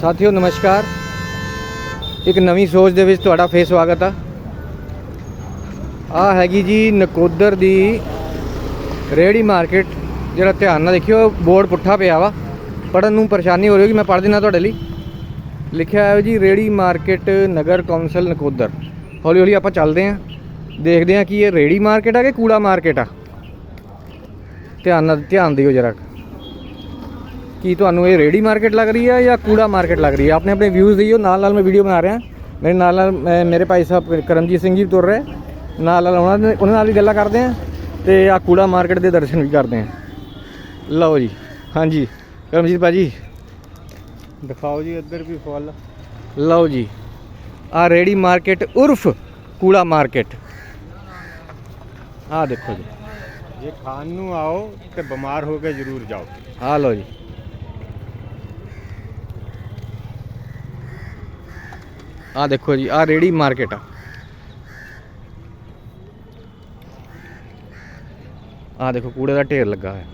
ਸਾਥੀਓ, ਨਮਸਕਾਰ। ਇੱਕ ਨਵੀਂ ਸੋਚ ਦੇ ਵਿੱਚ ਤੁਹਾਡਾ ਫੇਰ ਸਵਾਗਤ ਆ। ਆ ਹੈਗੀ ਜੀ ਨਕੋਦਰ ਦੀ ਰੇੜੀ ਮਾਰਕੀਟ। ਜਿਹੜਾ ਧਿਆਨ ਨਾਲ ਦੇਖਿਓ, ਬੋਰਡ ਪੁੱਠਾ ਪਿਆ ਵਾ। ਪੜਨ ਨੂੰ ਪਰੇਸ਼ਾਨੀ ਹੋ ਰਹੀ ਹੋਗੀ ਮੈਂ ਪੜ੍ਹ ਦਿੰਦਾ ਤੁਹਾਡੇ ਲਈ। ਲਿਖਿਆ ਹੈ ਜੀ ਰੇੜੀ ਮਾਰਕੀਟ, ਨਗਰ ਕੌਂਸਲ ਨਕੋਦਰ। ਹੌਲੀ ਹੌਲੀ ਆਪਾਂ ਚੱਲਦੇ ਆਂ। ਦੇਖਦੇ ਆਂ ਕਿ ਇਹ ਰੇੜੀ ਮਾਰਕੀਟ ਆ ਕਿ ਕੂੜਾ ਮਾਰਕੀਟ ਆ। ਧਿਆਨ ਨਾਲ, ਧਿਆਨ ਦਿਓ ਜਰਾ। ਕੀ ਤੁਹਾਨੂੰ ਇਹ ਰੇੜੀ ਮਾਰਕੀਟ ਲੱਗ ਰਹੀ ਹੈ ਜਾਂ ਕੂੜਾ ਮਾਰਕੀਟ ਲੱਗ ਰਹੀ ਹੈ? ਆਪਣੇ ਆਪਣੇ ਵਿਊਜ਼ ਦਿਓ ਨਾਲ ਨਾਲ ਮੈਂ ਵੀਡੀਓ ਬਣਾ ਰਿਹਾ। ਮੇਰੇ ਨਾਲ ਨਾਲ ਮੇਰੇ ਭਾਈ ਸਾਹਿਬ ਕਰਮਜੀਤ ਸਿੰਘ ਜੀ ਵੀ ਤੁਰ ਰਹੇ। ਨਾਲ ਨਾਲ ਉਹਨਾਂ ਦੇ ਉਹਨਾਂ ਨਾਲ ਵੀ ਗੱਲਾਂ ਕਰਦੇ ਆ ਤੇ ਆ ਕੂੜਾ ਮਾਰਕੀਟ ਦੇ ਦਰਸ਼ਨ ਵੀ ਕਰਦੇ ਆ ਲਓ ਜੀ ਹਾਂਜੀ। ਕਰਮਜੀਤ ਭਾਜੀ। ਦਿਖਾਓ ਜੀ ਇੱਧਰ ਵੀ ਫੁੱਲ। ਲਓ ਜੀ। ਆ ਰੇੜੀ ਮਾਰਕੀਟ ਉਰਫ ਕੂੜਾ ਮਾਰਕੀਟ ਆ ਦੇਖੋ ਜੀ। ਜੇ ਖਾਣ ਨੂੰ ਆਓ ਤੇ ਬਿਮਾਰ ਹੋ ਕੇ ਜ਼ਰੂਰ ਜਾਓ। ਆ ਲਓ ਜੀ। ਆ ਦੇਖੋ ਜੀ ਆ ਰੇੜੀ ਮਾਰਕੀਟ ਆ। ਆ ਦੇਖੋ, ਕੂੜੇ ਦਾ ਢੇਰ ਲੱਗਾ ਹੋਇਆ।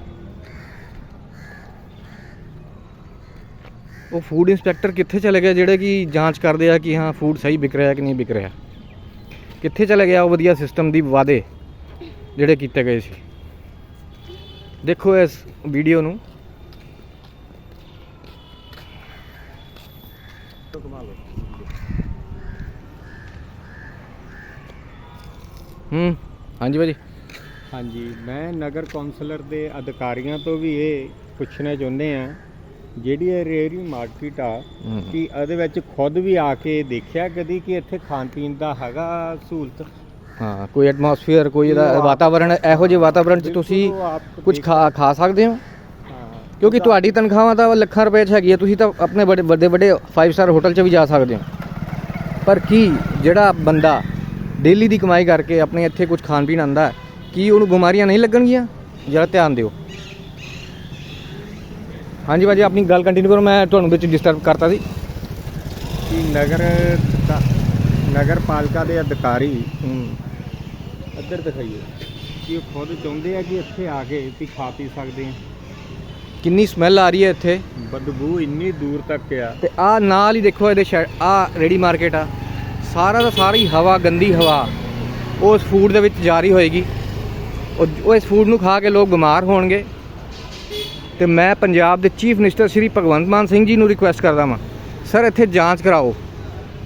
ਉਹ ਫੂਡ ਇੰਸਪੈਕਟਰ ਕਿੱਥੇ ਚਲੇ ਗਏ, ਜਿਹੜੇ ਕਿ ਜਾਂਚ ਕਰਦੇ ਆ ਕਿ ਹਾਂ ਫੂਡ ਸਹੀ ਵਿਕ ਰਿਹਾ ਕਿ ਨਹੀਂ ਵਿਕ ਰਿਹਾ। ਕਿੱਥੇ ਚਲੇ ਗਿਆ ਉਹ ਵਧੀਆ ਸਿਸਟਮ ਦੀ ਵਾਅਦੇ ਜਿਹੜੇ ਕੀਤੇ ਗਏ ਸੀ। ਦੇਖੋ ਇਸ ਵੀਡੀਓ ਨੂੰ। ਹੂੰ। ਹਾਂਜੀ ਭਾਜੀ। ਹਾਂਜੀ ਮੈਂ ਨਗਰ ਕੌਂਸਲਰ ਦੇ ਅਧਿਕਾਰੀਆਂ ਤੋਂ ਵੀ ਇਹ ਪੁੱਛਣਾ ਚਾਹੁੰਦੇ ਆ ਜਿਹੜੀ ਇਹ ਰੇਹੜੀ ਮਾਰਕੀਟ ਆ। ਕਿ ਇਹਦੇ ਵਿੱਚ ਖੁਦ ਵੀ ਆ ਕੇ ਦੇਖਿਆ ਕਦੀ ਕਿ ਇੱਥੇ ਖਾਣ ਪੀਣ ਦਾ ਹੈਗਾ ਸਹੂਲਤ? ਹਾਂ ਕੋਈ ਐਟਮੋਸਫੀਅਰ ਕੋਈ ਇਹਦਾ ਵਾਤਾਵਰਣ ਇਹੋ ਜਿਹੇ ਵਾਤਾਵਰਣ 'ਚ ਤੁਸੀਂ ਕੁਝ ਖਾ ਖਾ ਸਕਦੇ ਹੋ। ਕਿਉਂਕਿ ਤੁਹਾਡੀ ਤਨਖਾਹਾਂ ਤਾਂ ਲੱਖਾਂ ਰੁਪਏ 'ਚ ਹੈਗੀ ਹੈ ਤੁਸੀਂ ਤਾਂ ਆਪਣੇ ਵੱਡੇ ਵੱਡੇ 5 ਸਟਾਰ ਹੋਟਲ 'ਚ ਵੀ ਜਾ ਸਕਦੇ ਹੋ। ਪਰ ਕੀ ਜਿਹੜਾ ਬੰਦਾ ਡੇਲੀ ਦੀ ਕਮਾਈ ਕਰਕੇ ਆਪਣੇ ਇੱਥੇ ਕੁਝ ਖਾਣ ਪੀਣ ਆਂਦਾ ਕੀ ਉਹਨੂੰ ਬਿਮਾਰੀਆਂ ਨਹੀਂ ਲੱਗਣਗੀਆਂ? ਜਰਾ ਧਿਆਨ ਦਿਓ। ਹਾਂਜੀ ਭਾਜੀ ਆਪਣੀ ਗੱਲ ਕੰਟੀਨਿਊ ਕਰੋ ਮੈਂ ਤੁਹਾਨੂੰ ਵਿੱਚ ਡਿਸਟਰਬ ਕਰਤਾ ਸੀ। ਕਿ ਨਗਰ ਦਾ ਨਗਰ ਪਾਲਿਕਾ ਦੇ ਅਧਿਕਾਰੀ ਹੂੰ। ਇੱਧਰ ਦਿਖਾਈਏ। ਕਿ ਉਹ ਖੁਦ ਚਾਹੁੰਦੇ ਆ ਕਿ ਇੱਥੇ ਆ ਕੇ ਵੀ ਖਾ ਪੀ ਸਕਦੇ ਆ। ਕਿੰਨੀ ਸਮੈਲ ਆ ਰਹੀ ਹੈ ਇੱਥੇ। ਬਦਬੂ ਇੰਨੀ ਦੂਰ ਤੱਕ ਆ। ਤੇ ਆ ਨਾਲ ਹੀ ਦੇਖੋ ਇਹਦੇ ਆ ਰੇੜੀ ਮਾਰਕੀਟ ਆ। ਸਾਰਾ ਦਾ ਸਾਰੀ ਹਵਾ, ਗੰਦੀ ਹਵਾ, ਉਸ ਫੂਡ ਦੇ ਵਿੱਚ ਜਾਰੀ ਹੋਏਗੀ। ਉਹ ਇਸ ਫੂਡ ਨੂੰ ਖਾ ਕੇ ਲੋਕ ਬਿਮਾਰ ਹੋਣਗੇ। ਤੇ ਮੈਂ ਪੰਜਾਬ ਦੇ ਚੀਫ ਮਿਨਿਸਟਰ ਸ਼੍ਰੀ ਭਗਵੰਤ ਮਾਨ ਸਿੰਘ ਜੀ ਨੂੰ ਰਿਕੁਐਸਟ ਕਰਦਾ ਵਾਂ ਸਰ ਇੱਥੇ ਜਾਂਚ ਕਰਾਓ।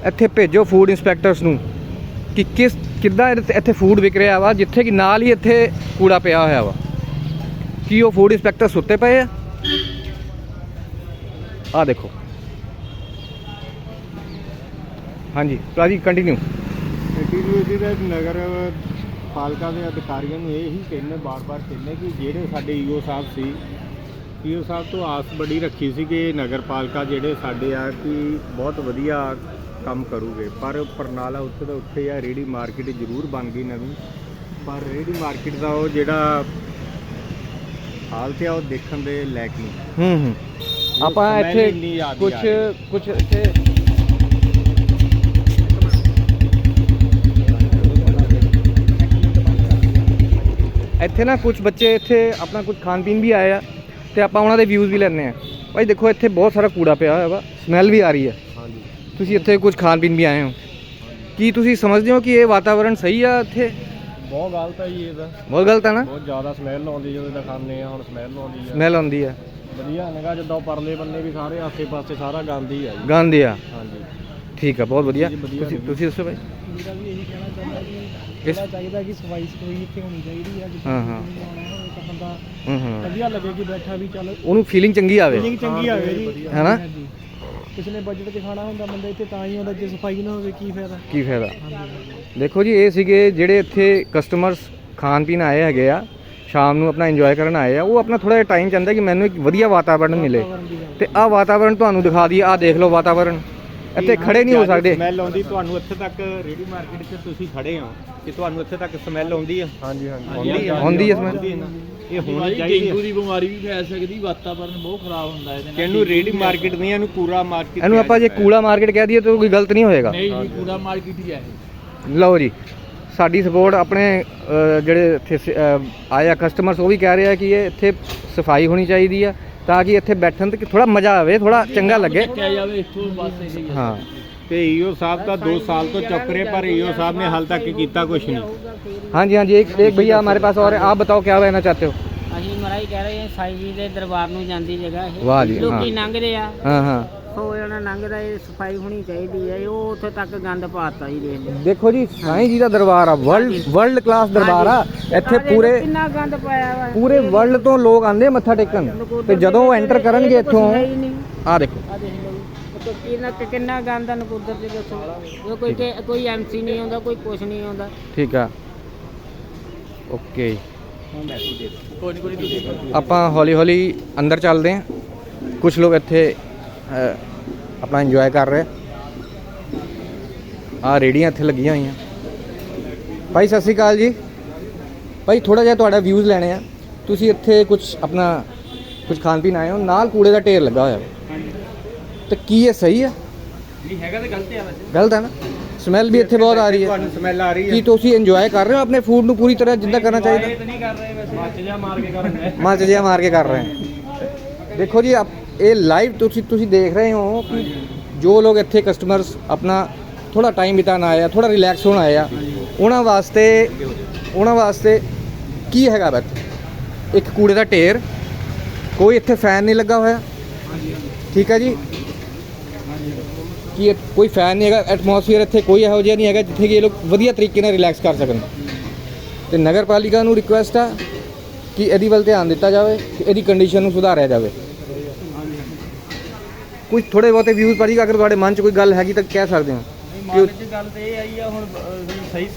ਇੱਥੇ ਭੇਜੋ ਫੂਡ ਇੰਸਪੈਕਟਰਸ ਨੂੰ ਕਿ ਕਿਸ ਕਿੱਦਾਂ ਇੱਥੇ ਫੂਡ ਵਿਕ ਰਿਹਾ ਵਾ, ਜਿੱਥੇ ਕਿ ਨਾਲ ਹੀ ਇੱਥੇ ਕੂੜਾ ਪਿਆ ਹੋਇਆ ਵਾ। ਕੀ ਉਹ ਫੂਡ ਇੰਸਪੈਕਟਰ ਸੁੱਤੇ ਪਏ ਆ? ਆ ਦੇਖੋ। ਹਾਂਜੀ ਭਾਜੀ ਕੰਟੀਨਿਊ ਐਕਟੀਵਿਟੀ ਦੇ ਨਗਰ ਪਾਲਿਕਾ ਦੇ ਅਧਿਕਾਰੀਆਂ ਨੂੰ ਇਹ ਹੀ ਕਹਿੰਨੇ ਬਾਰ-ਬਾਰ ਕਹਿੰਨੇ ਕਿ ਜਿਹੜੇ ਸਾਡੇ ਈਓ ਸਾਹਿਬ ਸੀ ਈਓ ਸਾਹਿਬ ਤੋਂ ਆਸ ਬੜੀ ਰੱਖੀ ਸੀ ਕਿ ਨਗਰ ਪਾਲਿਕਾ ਜਿਹੜੇ ਸਾਡੇ ਆ ਕਿ ਬਹੁਤ ਵਧੀਆ ਕੰਮ ਕਰੂਗੇ। ਪਰ ਪਰਨਾਲਾ ਉੱਥੇ ਦਾ ਉੱਥੇ ਆ ਰੇੜੀ ਮਾਰਕੀਟ ਜ਼ਰੂਰ ਬਣ ਗਈ ਨਵੀਂ। ਪਰ ਰੇੜੀ ਮਾਰਕੀਟ ਦਾ ਉਹ ਜਿਹੜਾ ਹਾਲਤ ਆ ਉਹ ਦੇਖਣ ਦੇ ਲਾਇਕ ਨਹੀਂ। ਹੂੰ ਹੂੰ। ਆਪਾਂ ਇੱਥੇ ਕੁਝ। ਕੁਝ ਇੱਥੇ ਇੱਥੇ ਨਾ ਕੁਝ ਬੱਚੇ ਇੱਥੇ ਆਪਣਾ ਕੁਝ ਖਾਣ ਪੀਣ ਵੀ ਆਏ ਆ ਤੇ ਆਪਾਂ ਉਹਨਾਂ ਦੇ ਵਿਊਜ਼ ਵੀ ਲੈਣੇ ਆ ਭਾਈ ਦੇਖੋ ਇੱਥੇ ਬਹੁਤ ਸਾਰਾ ਕੂੜਾ ਪਿਆ ਹੋਇਆ ਵਾ ਸਮੈਲ ਵੀ ਆ ਰਹੀ ਹੈ। ਹਾਂਜੀ। ਤੁਸੀਂ ਇੱਥੇ ਕੁਝ ਖਾਣ ਪੀਣ ਵੀ ਆਏ ਹੋ। ਕੀ ਤੁਸੀਂ ਸਮਝਦੇ ਹੋ ਕਿ ਇਹ ਵਾਤਾਵਰਣ ਸਹੀ ਆ ਇੱਥੇ? ਬਹੁਤ ਗਲਤ ਹੈ ਜੀ ਇਹ ਤਾਂ। ਬਹੁਤ ਗਲਤ ਹੈ ਨਾ? ਬਹੁਤ ਜ਼ਿਆਦਾ ਸਮੈਲ ਆਉਂਦੀ ਜਦੋਂ ਇਹਦਾ ਖਾਂਦੇ ਆ ਹੁਣ ਸਮੈਲ ਆਉਂਦੀ ਆ। ਸਮੈਲ ਆਉਂਦੀ ਆ। ਵਧੀਆ ਨਗਾ ਜਿੱਦਾਂ ਪਰਲੇ ਬੰਨੇ ਵੀ ਸਾਰੇ ਆਸੇ-ਪਾਸੇ ਸਾਰਾ ਗੰਦ ਹੀ ਆ ਜੀ। ਗੰਦ ਆ। ਹਾਂਜੀ। ਠੀਕ ਆ ਬਹੁਤ ਵਧੀਆ ਜੀ, ਵਧੀਆ ਤੁਸੀਂ। ਤੁਸੀਂ ਦੱਸੋ ਭਾਈ ਮੇਰਾ ਵੀ ਇਹੀ ਕਹਿਣਾ ਚਾਹੁੰਦਾ ਕਿ ਚਾਹੀਦਾ ਸਫ਼ਾਈ ਸਫ਼ਾਈ ਇੱਥੇ ਹੋਣੀ ਚਾਹੀਦੀ ਹੈ ਜਿੱਥੇ ਹਾਂ, ਹਾਂ। ਵੀ ਆਉਣਾ ਹੋਵੇ ਤਾਂ ਬੰਦਾ ਹੂੰ ਹੂੰ ਵਧੀਆ ਲੱਗੇ ਕਿ ਬੈਠਾ ਵੀ ਚੱਲ ਉਹਨੂੰ ਫੀਲਿੰਗ ਚੰਗੀ ਆਵੇ ਫੀਲਿੰਗ ਚੰਗੀ ਆਵੇ ਜੀ। ਹੈਨਾ? ਹਾਂਜੀ। ਕਿਸੇ ਨੇ ਬਜਟ 'ਚ ਖਾਣਾ ਹੁੰਦਾ ਬੰਦਾ ਇੱਥੇ ਤਾਂ ਹੀ ਆਉਂਦਾ ਜੇ ਸਫ਼ਾਈ ਨਾ ਹੋਵੇ ਕੀ ਫਾਇਦਾ ਕੀ ਫਾਇਦਾ ਦੇਖੋ ਜੀ ਇਹ ਸੀਗੇ ਜਿਹੜੇ ਇੱਥੇ ਕਸਟਮਰਸ ਖਾਣ ਪੀਣ ਆਏ ਹੈਗੇ ਆ ਸ਼ਾਮ ਨੂੰ ਆਪਣਾ ਇੰਜੋਏ ਕਰਨ ਆਏ ਆ ਉਹ ਆਪਣਾ ਥੋੜਾ ਜਿਹਾ ਟਾਈਮ ਚਾਹੁੰਦਾ ਕਿ ਮੈਨੂੰ ਇੱਕ ਵਧੀਆ ਵਾਤਾਵਰਣ ਮਿਲੇ ਵਾਤਾਵਰਨ ਦੀ ਗੱਲ। ਤੇ ਆਹ ਵਾਤਾਵਰਣ ਤੁਹਾਨੂੰ ਦਿਖਾ ਦਈਏ ਆਹ ਦੇਖ ਲਓ ਵਾਤਾਵਰਣ ਇੱਥੇ ਖੜੇ ਨਹੀਂ ਹੋ ਸਕਦੇ। ਸਮੈਲ ਆਉਂਦੀ ਤੁਹਾਨੂੰ ਇੱਥੇ ਤੱਕ ਰੇੜੀ ਮਾਰਕੀਟ 'ਚ ਤੁਸੀਂ ਖੜੇ ਹੋ ਕਿ ਤੁਹਾਨੂੰ ਇੱਥੇ ਤੱਕ ਸਮੈਲ ਆਉਂਦੀ ਆ? ਹਾਂਜੀ ਆ ਆਉਂਦੀ ਆ ਨਾ। ਇਹ ਹੋਣੀ ਚਾਹੀਦੀ ਡੇਂਗੂ ਹੈ ਦੀ ਬਿਮਾਰੀ ਵੀ ਫੈਲ ਸਕਦੀ ਵਾਤਾਵਰਨ ਬਹੁਤ ਖਰਾਬ ਹੁੰਦਾ ਇਹਦੇ ਨਾਲ। ਕਿਹਨੂੰ ਰੇੜੀ ਮਾਰਕੀਟ ਨਹੀਂ ਇਹਨੂੰ ਕੂੜਾ ਮਾਰਕੀਟ ਇਹਨੂੰ ਆਪਾਂ ਜੇ ਕੂੜਾ ਮਾਰਕੀਟ ਕਹਿ ਦਈਏ ਤਾਂ ਕੋਈ ਗਲਤ ਨਹੀਂ ਹੋਏਗਾ। ਨਹੀਂ ਜੀ ਕੂੜਾ ਮਾਰਕੀਟ ਹੀ ਹੈ ਇਹ। ਲਓ ਜੀ ਸਾਡੀ ਸਪੋਰਟ ਆਪਣੇ ਜਿਹੜੇ ਇੱਥੇ ਸ- ਅ, ਆਏ ਆ ਕਸਟਮਰਸ ਉਹ ਵੀ ਕਹਿ ਰਹੇ ਆ ਕਿ ਇਹ ਇੱਥੇ ਸਫ਼ਾਈ ਹੋਣੀ ਚਾਹੀਦੀ ਆ। ਤਾਂ ਕਿ ਇੱਥੇ ਬੈਠਣ ਤੇ ਥੋੜਾ ਮਜ਼ਾ ਆਵੇ ਥੋੜਾ ਚੰਗਾ ਲੱਗੇ ਚੱਕਿਆ ਜਾਵੇ ਇੱਥੋਂ ਬਸ ਇਹ ਹੀ ਹੈ ਹਾਂ ਤੇ ਈਓ ਸਾਹਿਬ ਤਾਂ 2 ਸਾਲ ਤੋਂ ਚੱਕ ਰਹੇ ਪਰ ਈਓ ਸਾਹਿਬ ਨੇ ਹਾਲ ਤੱਕ ਕੀਤਾ ਕੁਝ ਨਹੀਂ हाँ जी हाँ जी एक एक भैया हमारे पास और है आप बताओ क्या कहना चाहते हो ਅਸੀਂ ਮਹਾਰਾਜ ਕਹਿ ਰਹੇ ਹਾਂ ਸਾਈ ਜੀ ਦੇ ਦਰਬਾਰ ਨੂੰ ਜਾਂਦੀ ਜਗ੍ਹਾ ਇਹ ਵਾਹ ਜੀ, ਲੋਕੀ ਹਾਂ। ਲੰਘਦੇ ਆ हाँ हाँ ਹੋ ਜਾਣਾ ਲੰਘਦਾ ਇਹ ਸਫ਼ਾਈ ਹੋਣੀ ਚਾਹੀਦੀ ਹੈ ਉਹ ਉੱਥੇ ਤੱਕ ਗੰਦ ਪਾਤਾ ਜੀ ਦੇਖ ਲਓ। ਦੇਖੋ ਜੀ ਸਾਈਂ ਜੀ ਦਾ ਦਰਬਾਰ ਆ ਵਰਲਡ ਵਰਲਡ ਕਲਾਸ ਦਰਬਾਰ ਆ। ਇੱਥੇ ਆਹ ਦੇਖ ਲਓ ਪੂਰੇ ਕਿੰਨਾ ਗੰਦ ਪਾਇਆ ਵਾ। ਪੂਰੇ ਵਰਲਡ ਤੋਂ ਲੋਕ ਆਉਂਦੇ ਆ ਮੱਥਾ ਟੇਕਣ। ਤੇ ਜਦੋਂ ਉਹ ਐਂਟਰ ਕਰਨਗੇ ਇੱਥੋਂ ਆ ਦੇਖ। ਆ ਦੇਖੋ ਲਓ ਜੀ। ਕਿੰਨਾ ਕਿੰਨਾ ਗੰਦ ਆ ਨਕੁਦਰ ਦੇ ਦੱਸੋ। ਉਹ ਕੋਈ ਕਿ- ਕੋਈ ਐਮਸੀ ਨਹੀਂ ਆਉਂਦਾ ਕੋਈ ਕੁਛ ਨਹੀਂ ਆਉਂਦਾ। ਠੀਕ ਆ। ਓਕੇ। ਕੋਈ ਨਹੀਂ ਕੋਈ ਨੀ, ਤੁਸੀਂ ਆਪਾਂ ਹੌਲੀ ਹੌਲੀ ਅੰਦਰ ਚੱਲਦੇ ਹਾਂ ਕੁਝ ਲੋਕ ਇੱਥੇ ਆਪਣਾ ਇੰਜੋਏ ਕਰ ਰਹੇ। ਆ ਰੇੜੀਆਂ ਇੱਥੇ ਲੱਗੀਆਂ ਹੋਈਆਂ। ਭਾਈ ਸਤਿ ਸ਼੍ਰੀ ਅਕਾਲ ਜੀ। ਭਾਈ ਥੋੜਾ ਜਿਹਾ ਤੁਹਾਡਾ ਵਿਊਜ਼ ਲੈਣੇ ਆ। ਤੁਸੀਂ ਇੱਥੇ ਕੁਝ ਆਪਣਾ ਕੁਝ ਖਾਣ ਪੀਣ ਆਏ ਹੋ। ਨਾਲ ਕੂੜੇ ਦਾ ਢੇਰ ਲੱਗਾ ਹੋਇਆ। ਤੇ ਕੀ ਇਹ ਸਹੀ ਹੈ ਨਹੀਂ ਹੈਗਾ ਤਾਂ ਗਲਤ ਆ ਵੈਸੇ। ਗਲਤ ਹੈ ਨਾ? ਸਮੈਲ ਵੀ ਇੱਥੇ ਬਹੁਤ ਆ ਰਹੀ ਹੈ। ਤੁਹਾਨੂੰ ਸਮੈਲ ਆ ਰਹੀ ਕੀ ਹੈ ਤੁਸੀਂ ਇੰਜੋਏ ਕਰ ਰਹੇ ਹੋ? ਆਪਣੇ ਫੂਡ ਨੂੰ ਪੂਰੀ ਤਰ੍ਹਾਂ ਜਿੱਦਾਂ ਕਰਨਾ ਚਾਹੀਦਾ। ਨਹੀਂ ਕਰ ਰਹੇ ਵੈਸੇ। ਮੱਚ ਜਾ ਮਾਰ ਕੇ ਕਰ ਰਹੇ ਮੱਚ ਜਿਹਾ ਮਾਰ ਕੇ ਕਰ ਰਹੇ ਹਾਂ ਦੇਖੋ ਜੀ ਆਪ- ਇਹ ਲਾਈਵ ਤੁਸੀਂ ਤੁਸੀਂ ਦੇਖ ਰਹੇ ਹੋ ਕਿ ਜੋ ਲੋਕ ਇੱਥੇ ਕਸਟਮਰਸ ਆਪਣਾ ਥੋੜਾ ਟਾਈਮ ਬਿਤਾਉਣ ਆਏ ਆ ਥੋੜਾ ਰਿਲੈਕਸ ਹੋਣ ਆਏ ਆ ਉਹਨਾਂ ਵਾਸਤੇ ਉਹਨਾਂ ਵਾਸਤੇ ਕੀ ਹੈਗਾ ਬਤ ਇੱਕ ਕੂੜੇ ਦਾ ਢੇਰ ਕੋਈ ਇੱਥੇ ਫੈਨ ਨਹੀਂ ਲੱਗਾ ਹੋਇਆ? ਠੀਕ ਹੈ ਜੀ? ਕੀ ਕੋਈ ਫੈਨ ਨਹੀਂ ਹੈਗਾ? ਐਟਮੋਸਫੀਅਰ ਇੱਥੇ ਕੋਈ ਇਹੋ ਜਿਹਾ ਨਹੀਂ ਹੈਗਾ ਜਿੱਥੇ ਕਿ ਇਹ ਲੋਕ ਵਧੀਆ ਤਰੀਕੇ ਨਾਲ ਰਿਲੈਕਸ ਕਰ ਸਕਣ। ਤੇ ਨਗਰ ਪਾਲਿਕਾ ਨੂੰ ਰਿਕੁਐਸਟ ਆ ਕਿ ਇਹਦੀ ਵੱਲ ਧਿਆਨ ਦਿੱਤਾ ਜਾਵੇ ਕਿ ਇਹਦੀ ਕੰਡੀਸ਼ਨ ਨੂੰ ਸੁਧਾਰਿਆ ਜਾਵੇ। ਕੁਝ ਥੋੜੇ ਬਹੁਤੇ ਵਿਊਜ਼ ਭਾਜੀ ਅਗਰ ਤੁਹਾਡੇ ਮਨ 'ਚ ਕੋਈ ਗੱਲ ਹੈਗੀ ਤਾਂ ਕਹਿ ਸਕਦੇ ਹੋ। ਮਨ ਗੱਲ ਤੇ ਇਹ ਆਈ ਆ ਹੁਣ ਅਹ, ਸਹੀ